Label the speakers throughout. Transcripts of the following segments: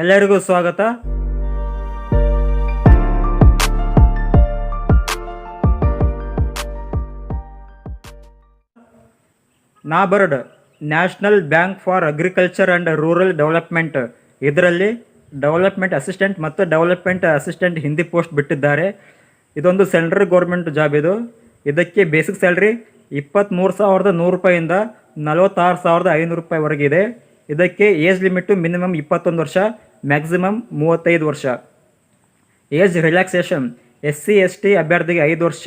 Speaker 1: ಎಲ್ಲರಿಗೂ ಸ್ವಾಗತ. NABARD national bank for agriculture and rural development. ಇದರಲ್ಲಿ ಡೆವಲಪ್ಮೆಂಟ್ ಅಸಿಸ್ಟೆಂಟ್ ಮತ್ತು ಡೆವಲಪ್ಮೆಂಟ್ ಅಸಿಸ್ಟೆಂಟ್ ಹಿಂದಿ ಪೋಸ್ಟ್ ಬಿಟ್ಟಿದ್ದಾರೆ. ಇದೊಂದು ಸೆಂಟ್ರಲ್ ಗೌರ್ಮೆಂಟ್ ಜಾಬ್ ಇದು. ಇದಕ್ಕೆ ಬೇಸಿಕ್ ಸ್ಯಾಲ್ರಿ ಇಪ್ಪತ್ತ್ಮೂರು ಸಾವಿರದ ನೂರು ರೂಪಾಯಿಂದ ನಲವತ್ತಾರು ಸಾವಿರದ ಐನೂರು ರೂಪಾಯಿವರೆಗೆ ಇದೆ. ಇದಕ್ಕೆ ಏಜ್ ಲಿಮಿಟು ಮಿನಿಮಮ್ ಇಪ್ಪತ್ತೊಂದು ವರ್ಷ, ಮ್ಯಾಕ್ಸಿಮಮ್ ಮೂವತ್ತೈದು ವರ್ಷ. Age relaxation S C S T ಅಭ್ಯರ್ಥಿಗೆ ಐದು ವರ್ಷ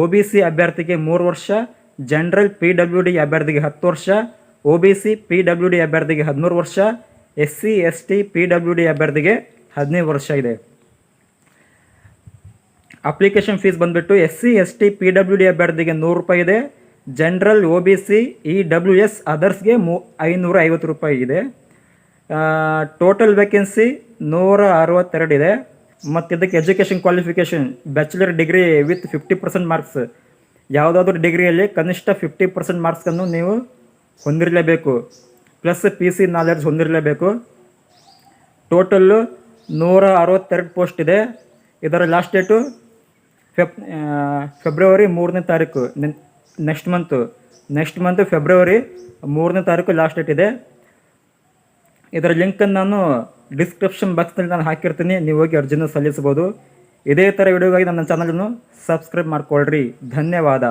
Speaker 1: ಒ ಬಿ ಸಿ ಅಭ್ಯರ್ಥಿಗೆ ಮೂರು ವರ್ಷ, ಜನರಲ್ ಪಿ ಡಬ್ಲ್ಯೂ ಡಿ ಅಭ್ಯರ್ಥಿಗೆ ಹತ್ತು ವರ್ಷ O B C, P W D ಅಭ್ಯರ್ಥಿಗೆ ಹದಿಮೂರು ವರ್ಷ S C S T P W D ಅಭ್ಯರ್ಥಿಗೆ ಹದಿನೈದು ವರ್ಷ ಇದೆ. ಅಪ್ಲಿಕೇಶನ್ ಫೀಸ್ ಬಂದುಬಿಟ್ಟು S C S T P W D ಅಭ್ಯರ್ಥಿಗೆ ನೂರು ರೂಪಾಯಿ ಇದೆ general O B C E W S ಅದರ್ಸ್ಗೆ ಮೂ ಐನೂರ ಐವತ್ತು ರೂಪಾಯಿ ಇದೆ. ಟೋಟಲ್ ವೇಕೆನ್ಸಿ ನೂರ ಅರವತ್ತೆರಡು ಇದೆ. ಮತ್ತು ಇದಕ್ಕೆ education qualification bachelor degree with fifty percent marks ಯಾವುದಾದ್ರೂ ಡಿಗ್ರಿಯಲ್ಲಿ ಕನಿಷ್ಠ ಫಿಫ್ಟಿ ಪರ್ಸೆಂಟ್ ಮಾರ್ಕ್ಸನ್ನು ನೀವು ಹೊಂದಿರಲೇಬೇಕು. ಪ್ಲಸ್ ಪಿ ಸಿ ನಾಲೆಡ್ಜ್ ಹೊಂದಿರಲೇಬೇಕು. ಟೋಟಲ್ಲು ನೂರ ಅರವತ್ತೆರಡು ಪೋಸ್ಟ್ ಇದೆ. ಇದರ ಲಾಸ್ಟ್ ಡೇಟು ಫೆಬ್ ಫೆಬ್ರವರಿ ಮೂರನೇ ತಾರೀಕು. Next month next month February ಮೂರನೇ ತಾರೀಕು ಲಾಸ್ಟ್ ಡೇಟ್ ಇದೆ. ಇದರ ಲಿಂಕನ್ನು ನಾನು ಡಿಸ್ಕ್ರಿಪ್ಷನ್ ಬಾಕ್ಸ್ನಲ್ಲಿ ನಾನು ಹಾಕಿರ್ತೀನಿ. ನೀವು ಹೋಗಿ ಅರ್ಜಿನ ಸಲ್ಲಿಸ್ಬೋದು ಇದೇ ಥರ ವಿಡಿಯೋಗಾಗಿ ನನ್ನ ಚಾನಲನ್ನು ಸಬ್ಸ್ಕ್ರೈಬ್ ಮಾಡಿಕೊಳ್ಳ್ರಿ ಧನ್ಯವಾದ.